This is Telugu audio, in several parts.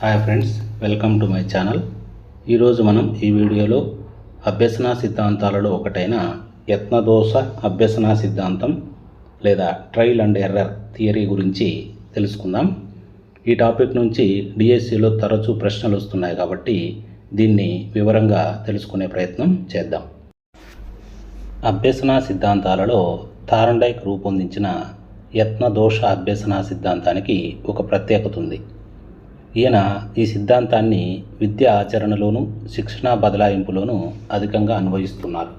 Hi friends welcome to my channel ఈరోజు మనం ఈ వీడియోలో అభ్యసన సిద్ధాంతాలలో ఒకటైన యత్నదోష అభ్యసన సిద్ధాంతం లేదా ట్రయల్ అండ్ ఎర్రర్ థియరీ గురించి తెలుసుకుందాం. ఈ టాపిక్ నుంచి డిఎస్సిలో తరచూ ప్రశ్నలు వస్తున్నాయి కాబట్టి దీన్ని వివరంగా తెలుసుకునే ప్రయత్నం చేద్దాం. అభ్యసన సిద్ధాంతాలలో థారండైక్ రూపొందించిన యత్నదోష అభ్యసన సిద్ధాంతానికి ఒక ప్రత్యేకత ఉంది. ఈయన ఈ సిద్ధాంతాన్ని విద్య ఆచరణలోను శిక్షణ బదలాయింపులోనూ అధికంగా అన్వయిస్తున్నారు.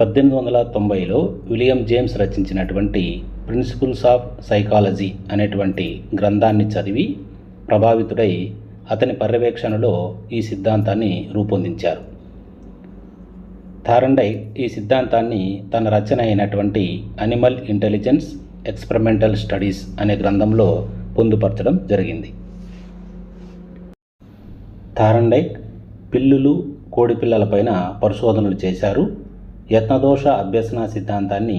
పద్దెనిమిది వందల తొంభైలో విలియం జేమ్స్ రచించినటువంటి ప్రిన్సిపల్స్ ఆఫ్ సైకాలజీ అనేటువంటి గ్రంథాన్ని చదివి ప్రభావితుడై అతని పర్యవేక్షణలో ఈ సిద్ధాంతాన్ని రూపొందించారు. థారండై ఈ సిద్ధాంతాన్ని తన రచన అయినటువంటి అనిమల్ ఇంటెలిజెన్స్ ఎక్స్పెరిమెంటల్ స్టడీస్ అనే గ్రంథంలో పొందుపరచడం జరిగింది. థారండైక్ పిల్లులు కోడిపిల్లలపైన పరిశోధనలు చేశారు. యత్నదోష అభ్యసన సిద్ధాంతాన్ని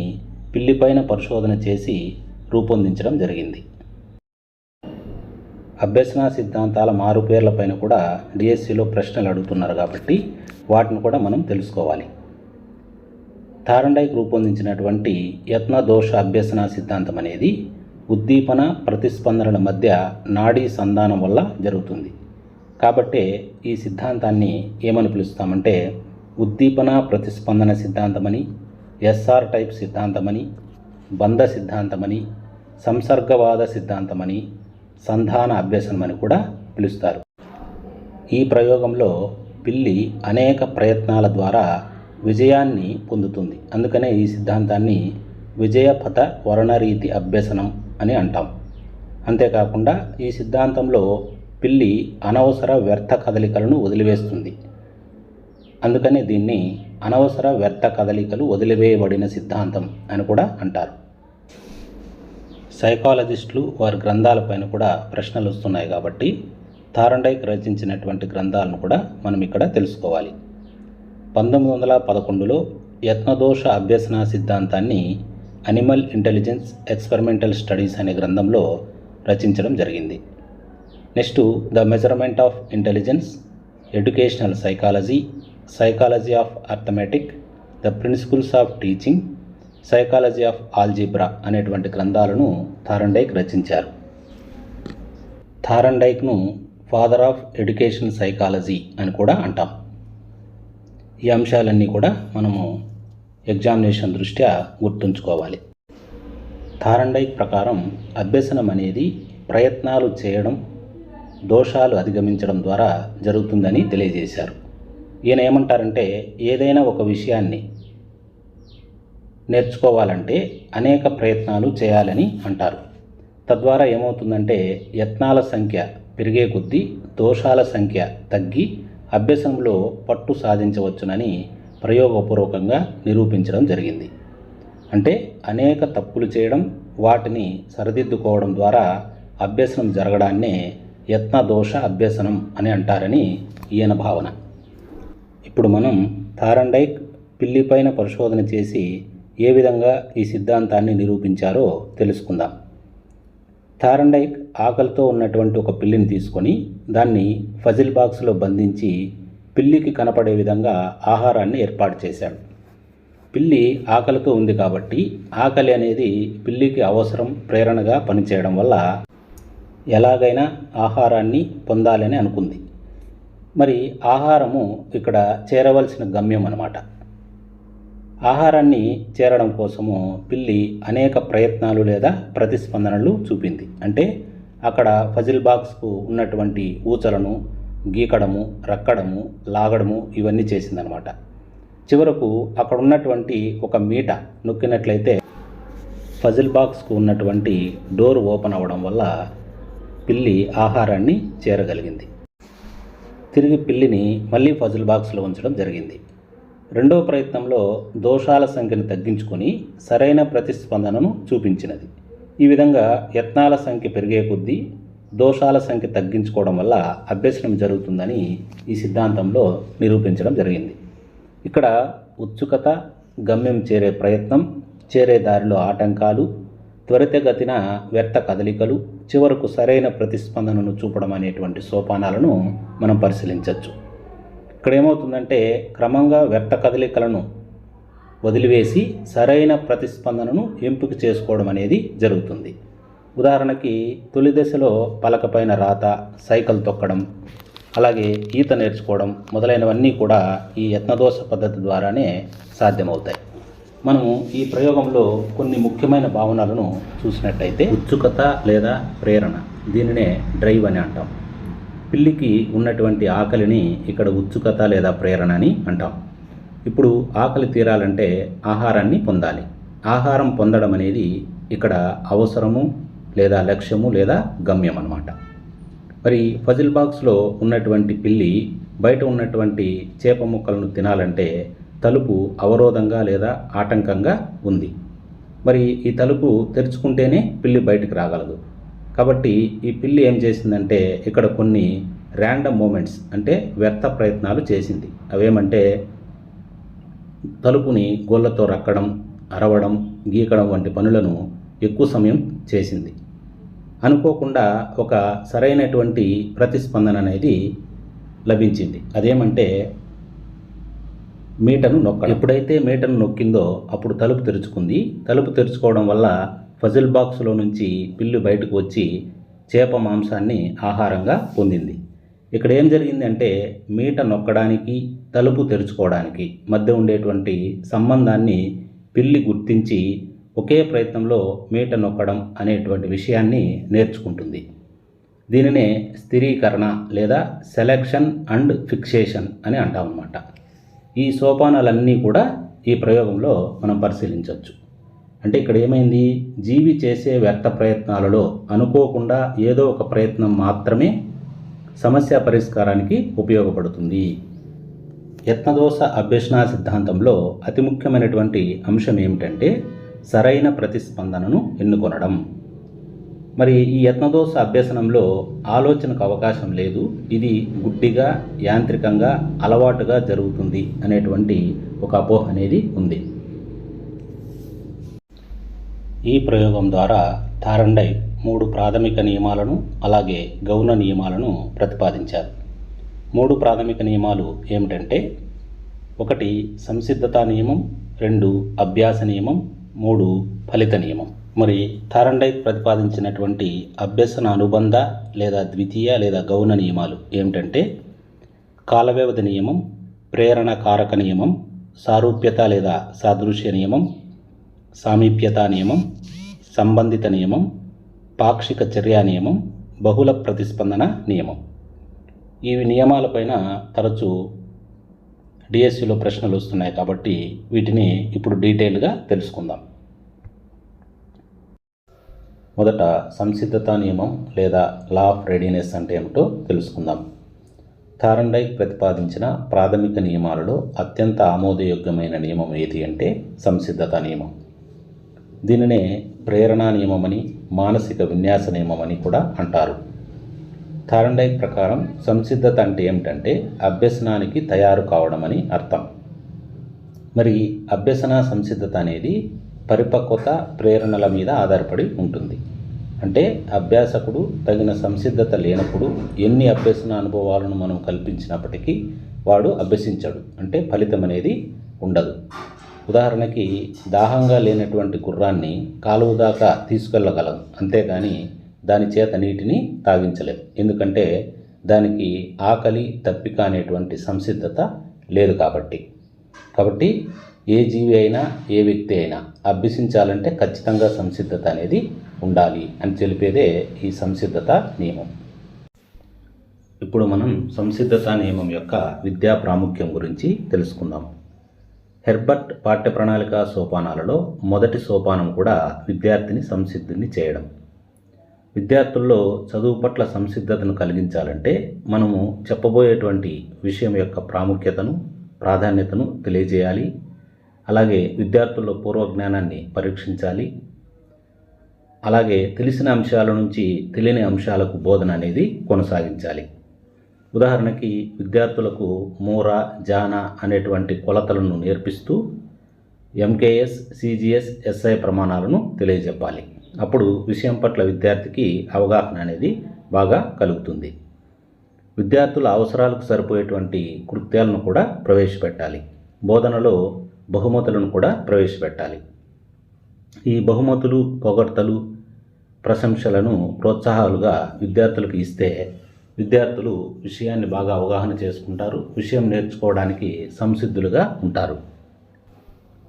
పిల్లిపైన పరిశోధన చేసి రూపొందించడం జరిగింది. అభ్యసన సిద్ధాంతాల మారుపేర్లపైన కూడా డిఎస్సిలో ప్రశ్నలు అడుగుతున్నారు కాబట్టి వాటిని కూడా మనం తెలుసుకోవాలి. థారండైక్ రూపొందించినటువంటి యత్న దోష అభ్యసన సిద్ధాంతం అనేది ఉద్దీపన ప్రతిస్పందనల మధ్య నాడీ సంధానం వల్ల జరుగుతుంది. కాబట్టే ఈ సిద్ధాంతాన్ని ఏమని పిలుస్తామంటే ఉద్దీపన ప్రతిస్పందన సిద్ధాంతమని ఎస్ఆర్ టైప్ సిద్ధాంతమని బంధ సిద్ధాంతమని సంసర్గవాద సిద్ధాంతమని సంధాన అభ్యసనమని కూడా పిలుస్తారు. ఈ ప్రయోగంలో పిల్లి అనేక ప్రయత్నాల ద్వారా విజయాన్ని పొందుతుంది. అందుకనే ఈ సిద్ధాంతాన్ని విజయపథ వర్ణరీతి అభ్యసనం అని అంటాం. అంతేకాకుండా ఈ సిద్ధాంతంలో పిల్లి అనవసర వ్యర్థ కదలికలను వదిలివేస్తుంది. అందుకనే దీన్ని అనవసర వ్యర్థ కదలికలు వదిలివేయబడిన సిద్ధాంతం అని కూడా అంటారు. సైకాలజిస్టులు వారి గ్రంథాలపైన కూడా ప్రశ్నలు వస్తున్నాయి కాబట్టి థారండైక్ రచించినటువంటి గ్రంథాలను కూడా మనం ఇక్కడ తెలుసుకోవాలి. పంతొమ్మిది వందల పదకొండులో యత్నదోష అభ్యసన సిద్ధాంతాన్ని అనిమల్ ఇంటెలిజెన్స్ ఎక్స్పెరిమెంటల్ స్టడీస్ అనే గ్రంథంలో రచించడం జరిగింది. Next the measurement of intelligence educational psychology psychology of arithmetic the principles of teaching psychology of algebra అనేటువంటి గ్రంథాలను థారండైక్ రచించారు. థారండైక్ను ఫాదర్ ఆఫ్ ఎడ్యుకేషన్ సైకాలజీ అని కూడా అంటాం. ఈ అంశాలన్నీ కూడా మనము ఎగ్జామినేషన్ దృష్ట్యా గుర్తుంచుకోవాలి. థారండైక్ ప్రకారం అభ్యసనం అనేది ప్రయత్నాలు చేయడం దోషాలు అధిగమించడం ద్వారా జరుగుతుందని తెలియజేశారు. ఈయన ఏమంటారంటే ఏదైనా ఒక విషయాన్ని నేర్చుకోవాలంటే అనేక ప్రయత్నాలు చేయాలని అంటారు. తద్వారా ఏమవుతుందంటే యత్నాల సంఖ్య పెరిగే కొద్దీ దోషాల సంఖ్య తగ్గి అభ్యసంలో పట్టు సాధించవచ్చునని ప్రయోగపూర్వకంగా నిరూపించడం జరిగింది. అంటే అనేక తప్పులు చేయడం వాటిని సరిదిద్దుకోవడం ద్వారా అభ్యసనం జరగడాన్నే యత్న దోష అభ్యసనం అని అంటారని ఈయన భావన. ఇప్పుడు మనం థారండైక్ పిల్లిపైన పరిశోధన చేసి ఏ విధంగా ఈ సిద్ధాంతాన్ని నిరూపించారో తెలుసుకుందాం. థారండైక్ ఆకలితో ఉన్నటువంటి ఒక పిల్లిని తీసుకొని దాన్ని ఫజిల్ బాక్స్లో బంధించి పిల్లికి కనపడే విధంగా ఆహారాన్ని ఏర్పాటు చేశాడు. పిల్లి ఆకలితో ఉంది కాబట్టి ఆకలి అనేది పిల్లికి అవసరం ప్రేరణగా పనిచేయడం వల్ల ఎలాగైనా ఆహారాన్ని పొందాలని అనుకుంది. మరి ఆహారము ఇక్కడ చేరవలసిన గమ్యం అన్నమాట. ఆహారాన్ని చేరడం కోసము పిల్లి అనేక ప్రయత్నాలు లేదా ప్రతిస్పందనలు చూపింది. అంటే అక్కడ ఫజిల్ బాక్స్కు ఉన్నటువంటి ఊచలను గీకడము రక్కడము లాగడము ఇవన్నీ చేసిందనమాట చివరకు అక్కడ ఉన్నటువంటి ఒక మీట నొక్కినట్లయితే ఫజిల్ బాక్స్కు ఉన్నటువంటి డోర్ ఓపెన్ అవ్వడం వల్ల పిల్లి ఆహారాన్ని చేరగలిగింది. తిరిగి పిల్లిని మళ్ళీ ఫజిల్ బాక్స్లో ఉంచడం జరిగింది. రెండో ప్రయత్నంలో దోషాల సంఖ్యను తగ్గించుకొని సరైన ప్రతిస్పందనను చూపించినది. ఈ విధంగా యత్నాల సంఖ్య పెరిగే కొద్దీ దోషాల సంఖ్య తగ్గించుకోవడం వల్ల అభ్యసనం జరుగుతుందని ఈ సిద్ధాంతంలో నిరూపించడం జరిగింది. ఇక్కడ ఉత్సుకత గమ్యం చేరే ప్రయత్నం చేరే దారిలో ఆటంకాలు త్వరితగతిన వ్యర్థ కదలికలు చివరకు సరైన ప్రతిస్పందనను చూపడం అనేటువంటి సోపానాలను మనం పరిశీలించవచ్చు. ఇక్కడ ఏమవుతుందంటే క్రమంగా వ్యర్థ కదలికలను వదిలివేసి సరైన ప్రతిస్పందనను ఎంపిక చేసుకోవడం అనేది జరుగుతుంది. ఉదాహరణకి తొలి దశలో పలకపైన రాత సైకిల్ తొక్కడం అలాగే ఈత నేర్చుకోవడం మొదలైనవన్నీ కూడా ఈ యత్నదోష పద్ధతి ద్వారానే సాధ్యమవుతాయి. మనము ఈ ప్రయోగంలో కొన్ని ముఖ్యమైన భావనలను చూసినట్టయితే ఉత్సుకత లేదా ప్రేరణ. దీనినే డ్రైవ్ అని అంటాం. పిల్లికి ఉన్నటువంటి ఆకలిని ఇక్కడ ఉత్సుకత లేదా ప్రేరణ అని అంటాం. ఇప్పుడు ఆకలి తీరాలంటే ఆహారాన్ని పొందాలి. ఆహారం పొందడం అనేది ఇక్కడ అవసరము లేదా లక్ష్యము లేదా గమ్యం అనమాట మరి ఫజిల్ బాక్స్లో ఉన్నటువంటి పిల్లి బయట ఉన్నటువంటి చేప ముక్కలను తినాలంటే తలుపు అవరోధంగా లేదా ఆటంకంగా ఉంది. మరి ఈ తలుపు తెరుచుకుంటేనే పిల్లి బయటికి రాగలదు. కాబట్టి ఈ పిల్లి ఏం చేసిందంటే ఇక్కడ కొన్ని ర్యాండమ్ మూమెంట్స్ అంటే వ్యర్థ ప్రయత్నాలు చేసింది. అవేమంటే తలుపుని గోళ్ళతో రక్కడం అరవడం గీకడం వంటి పనులను ఎక్కువ సమయం చేసింది. అనుకోకుండా ఒక సరైనటువంటి ప్రతిస్పందన అనేది లభించింది. అదేమంటే మీటను నొక్క ఎప్పుడైతే మీటను నొక్కిందో అప్పుడు తలుపు తెరుచుకుంది. తలుపు తెరుచుకోవడం వల్ల ఫజిల్ బాక్స్లో నుంచి పిల్లి బయటకు వచ్చి చేప మాంసాన్ని ఆహారంగా పొందింది. ఇక్కడ ఏం జరిగిందంటే మీట నొక్కడానికి తలుపు తెరుచుకోవడానికి మధ్య ఉండేటువంటి సంబంధాన్ని పిల్లి గుర్తించి ఒకే ప్రయత్నంలో మీట నొక్కడం అనేటువంటి విషయాన్ని నేర్చుకుంటుంది. దీనినే స్థిరీకరణ లేదా సెలెక్షన్ అండ్ ఫిక్సేషన్ అని అంటామన్నమాట. ఈ సోపానాలన్నీ కూడా ఈ ప్రయోగంలో మనం పరిశీలించవచ్చు. అంటే ఇక్కడ ఏమైంది? జీవి చేసే వ్యర్థ ప్రయత్నాలలో అనుకోకుండా ఏదో ఒక ప్రయత్నం మాత్రమే సమస్య పరిష్కారానికి ఉపయోగపడుతుంది. యత్నదోష అభ్యసన సిద్ధాంతంలో అతి ముఖ్యమైనటువంటి అంశం ఏమిటంటే సరైన ప్రతిస్పందనను ఎన్నుకొనడం. మరి ఈ యత్నదోష అభ్యసనంలో ఆలోచనకు అవకాశం లేదు. ఇది గుడ్డిగా యాంత్రికంగా అలవాటుగా జరుగుతుంది అనేటువంటి ఒక అపోహ అనేది ఉంది. ఈ ప్రయోగం ద్వారా థారండై మూడు ప్రాథమిక నియమాలను అలాగే గౌణ నియమాలను ప్రతిపాదించారు. మూడు ప్రాథమిక నియమాలు ఏమిటంటే ఒకటి సంసిద్ధతా నియమం రెండు అభ్యాస నియమం మూడు ఫలిత నియమం. మరి థారండైక్ ప్రతిపాదించినటువంటి అభ్యసన అనుబంధ లేదా ద్వితీయ లేదా గౌణ నియమాలు ఏమిటంటే కాల వ్యవధి నియమం ప్రేరణ కారక నియమం సారూప్యత లేదా సాదృశ్య నియమం సామీప్యత నియమం సంబంధిత నియమం పాక్షిక చర్య నియమం బహుళ ప్రతిస్పందన నియమం. ఈ నియమాలపైన తరచూ డిఎస్సిలో ప్రశ్నలు వస్తున్నాయి కాబట్టి వీటిని ఇప్పుడు డీటెయిల్గా తెలుసుకుందాం. మొదట సంసిద్ధత నియమం లేదా లా ఆఫ్ రెడీనెస్ అంటే ఏమిటో తెలుసుకుందాం. థారండైక్ ప్రతిపాదించిన ప్రాథమిక నియమాలలో అత్యంత ఆమోదయోగ్యమైన నియమం ఏది అంటే సంసిద్ధత నియమం. దీనినే ప్రేరణా నియమమని మానసిక విన్యాస నియమమని కూడా అంటారు. థారండైక్ ప్రకారం సంసిద్ధత అంటే ఏమిటంటే అభ్యసనానికి తయారు కావడం అని అర్థం. మరి అభ్యసన సంసిద్ధత అనేది పరిపక్వత ప్రేరణల మీద ఆధారపడి ఉంటుంది. అంటే అభ్యాసకుడు తగిన సంసిద్ధత లేనప్పుడు ఎన్ని అభ్యసన అనుభవాలను మనం కల్పించినప్పటికీ వాడు అభ్యసించడు. అంటే ఫలితం అనేది ఉండదు. ఉదాహరణకి దాహంగా లేనటువంటి గుర్రాన్ని కాలువ దాకా తీసుకెళ్ళగలం అంతేగాని దాని చేత నీటిని తాగించలేం. ఎందుకంటే దానికి ఆకలి తప్పిక అనేటువంటి సంసిద్ధత లేదు కాబట్టి. కాబట్టి ఏ జీవి అయినా ఏ వ్యక్తి అయినా అభ్యసించాలంటే ఖచ్చితంగా సంసిద్ధత అనేది ఉండాలి అని తెలిపేదే ఈ సంసిద్ధత నియమం. ఇప్పుడు మనం సంసిద్ధత నియమం యొక్క విద్యా ప్రాముఖ్యం గురించి తెలుసుకుందాం. హెర్బర్ట్ పాఠ్య ప్రణాళిక సోపానాలలో మొదటి సోపానం కూడా విద్యార్థిని సంసిద్ధుని చేయడం. విద్యార్థుల్లో చదువు పట్ల సంసిద్ధతను కలిగించాలంటే మనము చెప్పబోయేటువంటి విషయం యొక్క ప్రాముఖ్యతను ప్రాధాన్యతను తెలియజేయాలి అలాగే విద్యార్థుల్లో పూర్వ జ్ఞానాన్ని పరీక్షించాలి. అలాగే తెలిసిన అంశాల నుంచి తెలియని అంశాలకు బోధన అనేది కొనసాగించాలి. ఉదాహరణకి విద్యార్థులకు మూర జాన అనేటువంటి కొలతలను నేర్పిస్తూ ఎంకేఎస్ సిజిఎస్ ఎస్ఐ ప్రమాణాలను తెలియజెప్పాలి. అప్పుడు విషయం పట్ల విద్యార్థికి అవగాహన అనేది బాగా కలుగుతుంది. విద్యార్థుల అవసరాలకు సరిపోయేటువంటి కృత్యాలను కూడా ప్రవేశపెట్టాలి. బోధనలో బహుమతులను కూడా ప్రవేశపెట్టాలి. ఈ బహుమతులు పొగడ్తలు ప్రశంసలను ప్రోత్సాహాలుగా విద్యార్థులకు ఇస్తే విద్యార్థులు విషయాన్ని బాగా అవగాహన చేసుకుంటారు విషయం నేర్చుకోవడానికి సంసిద్ధులుగా ఉంటారు.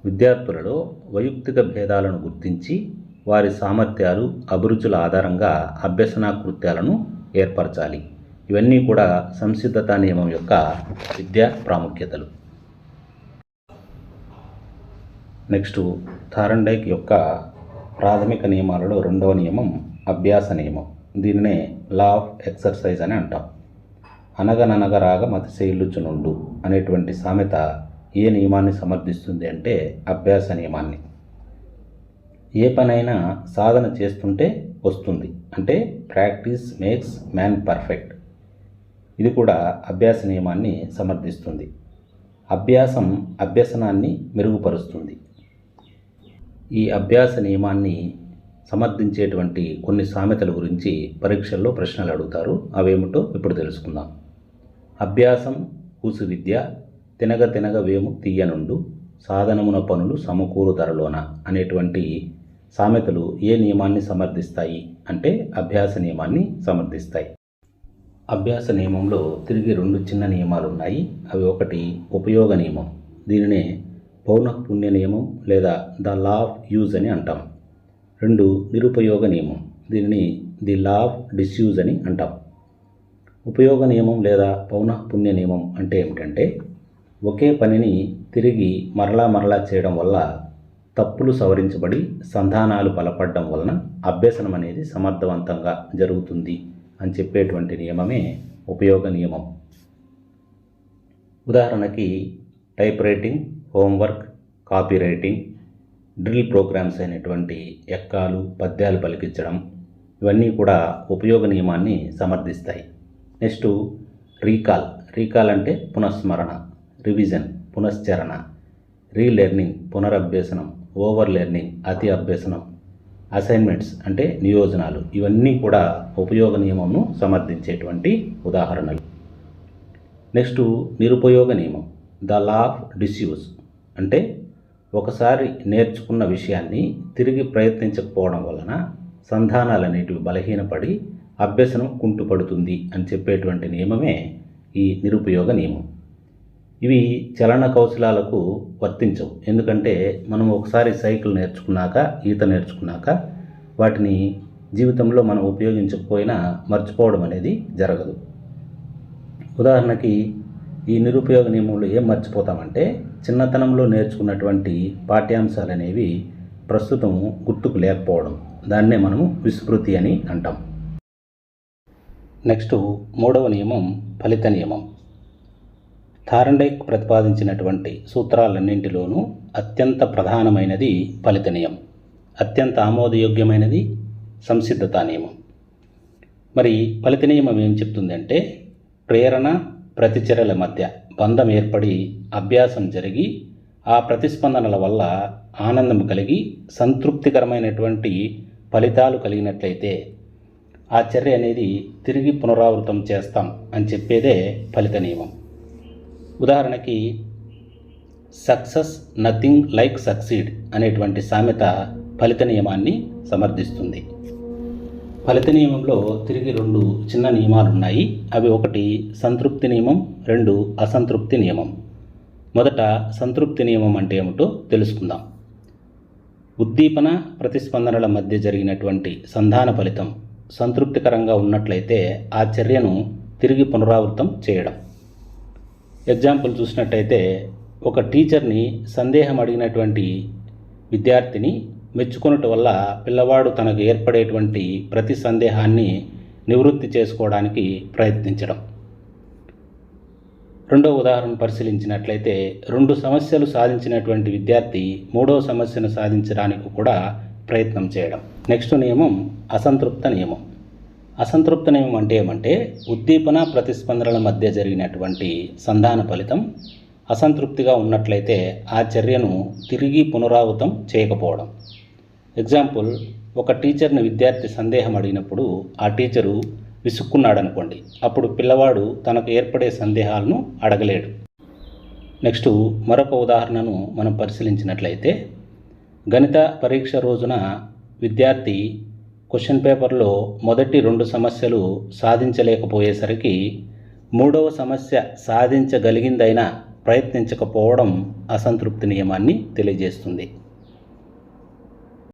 విద్యార్థులలో వైయక్తిక భేదాలను గుర్తించి వారి సామర్థ్యాలు అభిరుచుల ఆధారంగా అభ్యసన కృత్యాలను ఏర్పరచాలి. ఇవన్నీ కూడా సంసిద్ధత నియమం యొక్క విద్యా ప్రాముఖ్యతలు. నెక్స్ట్ థారండైక్ యొక్క ప్రాథమిక నియమాలలో రెండవ నియమం అభ్యాస నియమం. దీనినే లా ఆఫ్ ఎక్సర్సైజ్ అని అంటాం. అనగననగరాగ మతిశైలుచునుండు అనేటువంటి సామెత ఏ నియమాన్ని సమర్థిస్తుంది అంటే అభ్యాస నియమాన్ని. ఏ పనైనా సాధన చేస్తుంటే వస్తుంది. అంటే ప్రాక్టీస్ మేక్స్ మ్యాన్ పర్ఫెక్ట్. ఇది కూడా అభ్యాస నియమాన్ని సమర్థిస్తుంది. అభ్యాసం అభ్యసనాన్ని మెరుగుపరుస్తుంది. ఈ అభ్యాస నియమాన్ని సమర్థించేటువంటి కొన్ని సామెతల గురించి పరీక్షల్లో ప్రశ్నలు అడుగుతారు. అవేమిటో ఇప్పుడు తెలుసుకుందాం. అభ్యాసం కూసు విద్య తినగ తినగ వేము తీయనుండు సాధనమున పనులు సమకూరు ధరలోన అనేటువంటి సామెతలు ఏ నియమాన్ని సమర్థిస్తాయి అంటే అభ్యాస నియమాన్ని సమర్థిస్తాయి. అభ్యాస నియమంలో తిరిగి రెండు చిన్న నియమాలు ఉన్నాయి అవి ఒకటి ఉపయోగ నియమం దీనినే పౌనఃపుణ్య నియమం లేదా ద లా ఆఫ్ యూజ్ అని అంటాం. రెండు నిరుపయోగ నియమం. దీనిని ది లా ఆఫ్ డిస్యూజ్ అని అంటాం. ఉపయోగ నియమం లేదా పౌనఃపుణ్య నియమం అంటే ఏమిటంటే ఒకే పనిని తిరిగి మరలా మరలా చేయడం వల్ల తప్పులు సవరించబడి సంధానాలు బలపడడం వలన అభ్యసనం అనేది సమర్థవంతంగా జరుగుతుంది అని చెప్పేటువంటి నియమమే ఉపయోగ నియమం. ఉదాహరణకి type writing homework copy writing drill programmes అయినటువంటి ఎక్కాలు పద్యాలు పలికించడం ఇవన్నీ కూడా ఉపయోగ నియమాన్ని సమర్థిస్తాయి. Next recall. రీకాల్ అంటే పునఃస్మరణ రివిజన్ పునశ్చరణ రీలెర్నింగ్ పునరభ్యసనం ఓవర్ లెర్నింగ్ అతి అభ్యసనం అసైన్మెంట్స్ అంటే నియోజనాలు. ఇవన్నీ కూడా ఉపయోగ నియమంను సమర్థించేటువంటి ఉదాహరణలు. నెక్స్ట్ నిరుపయోగ నియమం. The law of disuse. అంటే ఒకసారి నేర్చుకున్న విషయాన్ని తిరిగి ప్రయత్నించకపోవడం వలన సంధానాలు అనేటివి బలహీనపడి అభ్యసనం కుంటుపడుతుంది అని చెప్పేటువంటి నియమమే ఈ నిరుపయోగ నియమం. ఇవి చలన కౌశలాలకు వర్తించవు. ఎందుకంటే మనం ఒకసారి సైకిల్ నేర్చుకున్నాక ఈత నేర్చుకున్నాక వాటిని జీవితంలో మనం ఉపయోగించకపోయినా మర్చిపోవడం అనేది జరగదు. ఉదాహరణకి ఈ నిరుపయోగ నియమంలో ఏం మర్చిపోతామంటే చిన్నతనంలో నేర్చుకున్నటువంటి పాఠ్యాంశాలు అనేవి ప్రస్తుతం గుర్తుకు లేకపోవడం. దాన్నే మనము విస్మృతి అని అంటాం. నెక్స్ట్ మూడవ నియమం ఫలిత నియమం. థారండైక్ ప్రతిపాదించినటువంటి సూత్రాలన్నింటిలోనూ అత్యంత ప్రధానమైనది ఫలిత నియమం. అత్యంత ఆమోదయోగ్యమైనది సంసిద్ధతా నియమం. మరి ఫలిత నియమం ఏం చెప్తుందంటే ప్రేరణ ప్రతిచర్యల మధ్య బంధం ఏర్పడి అభ్యాసం జరిగి ఆ ప్రతిస్పందనల వల్ల ఆనందం కలిగి సంతృప్తికరమైనటువంటి ఫలితాలు కలిగినట్లయితే ఆ చర్య అనేది తిరిగి పునరావృతం చేస్తాం అని చెప్పేదే ఫలిత నియమం. ఉదాహరణకి సక్సెస్ నథింగ్ లైక్ సక్సీడ్ అనేటువంటి సామెత ఫలిత నియమాన్ని సమర్థిస్తుంది. ఫలిత నియమంలో తిరిగి రెండు చిన్న నియమాలు ఉన్నాయి అవి ఒకటి సంతృప్తి నియమం రెండు అసంతృప్తి నియమం. మొదట సంతృప్తి నియమం అంటే ఏమిటో తెలుసుకుందాం. ఉద్దీపన ప్రతిస్పందనల మధ్య జరిగినటువంటి సంధాన ఫలితం సంతృప్తికరంగా ఉన్నట్లయితే ఆ చర్యను తిరిగి పునరావృతం చేయడం. ఎగ్జాంపుల్ చూసినట్టయితే ఒక టీచర్ని సందేహం అడిగినటువంటి విద్యార్థిని మెచ్చుకొనటం వల్ల పిల్లవాడు తనకు ఏర్పడేటువంటి ప్రతి సందేహాన్ని నివృత్తి చేసుకోవడానికి ప్రయత్నించడం. రెండో ఉదాహరణ పరిశీలించినట్లయితే రెండు సమస్యలు సాధించినటువంటి విద్యార్థి మూడో సమస్యను సాధించడానికి కూడా ప్రయత్నం చేయడం. నెక్స్ట్ నియమం అసంతృప్త నియమం. అసంతృప్త నియమం అంటే ఏమంటే ఉద్దీపన ప్రతిస్పందనల మధ్య జరిగినటువంటి సంధాన ఫలితం అసంతృప్తిగా ఉన్నట్లయితే ఆ చర్యను తిరిగి పునరావృతం చేయకపోవడం. ఎగ్జాంపుల్ ఒక టీచర్ని విద్యార్థి సందేహం అడిగినప్పుడు ఆ టీచరు విసుక్కున్నాడు అనుకోండి అప్పుడు పిల్లవాడు తనకు ఏర్పడే సందేహాలను అడగలేడు. నెక్స్ట్ మరొక ఉదాహరణను మనం పరిశీలించినట్లయితే గణిత పరీక్ష రోజున విద్యార్థి క్వశ్చన్ పేపర్లో మొదటి రెండు సమస్యలు సాధించలేకపోయేసరికి మూడవ సమస్య సాధించగలిగిందైనా ప్రయత్నించకపోవడం అసంతృప్తి నియమాన్ని తెలియజేస్తుంది.